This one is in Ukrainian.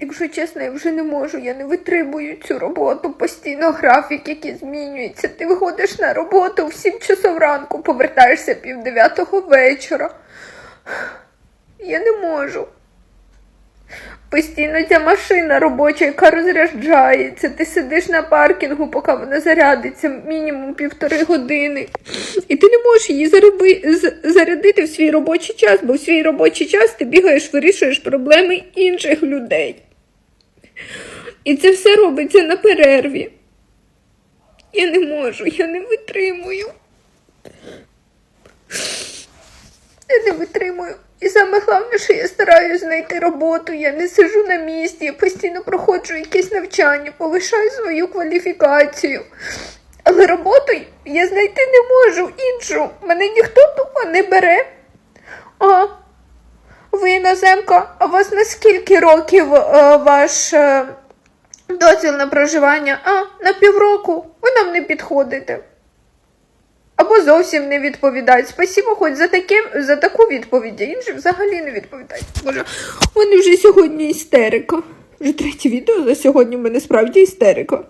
Якщо чесно, я вже не можу, я не витримую цю роботу, постійно графік, який змінюється. Ти виходиш на роботу в 7 часов ранку, повертаєшся пів дев'ятого вечора. Я не можу. Постійно ця машина робоча, яка розряджається. Ти сидиш на паркінгу, поки вона зарядиться мінімум півтори години. І ти не можеш її зароби... зарядити в свій робочий час, бо в свій робочий час ти бігаєш, вирішуєш проблеми інших людей. І це все робиться на перерві. Я не можу, я не витримую. Я не витримую. І саме головне, що я стараюсь знайти роботу, я не сижу на місці, я постійно проходжу якісь навчання, повишаю свою кваліфікацію. Але роботу я знайти не можу іншу. Мене ніхто тупо не бере. А, ви іноземка, а вас на скільки років е, ваш е, дозвіл на проживання? А, на півроку. Ви нам не підходите. Або зовсім не відповідають. Спасибо хоч за таке, за таку відповідь, а інші взагалі не відповідають. Боже, у вже сьогодні істерика. Вже третє відео за сьогодні в мене справді істерика.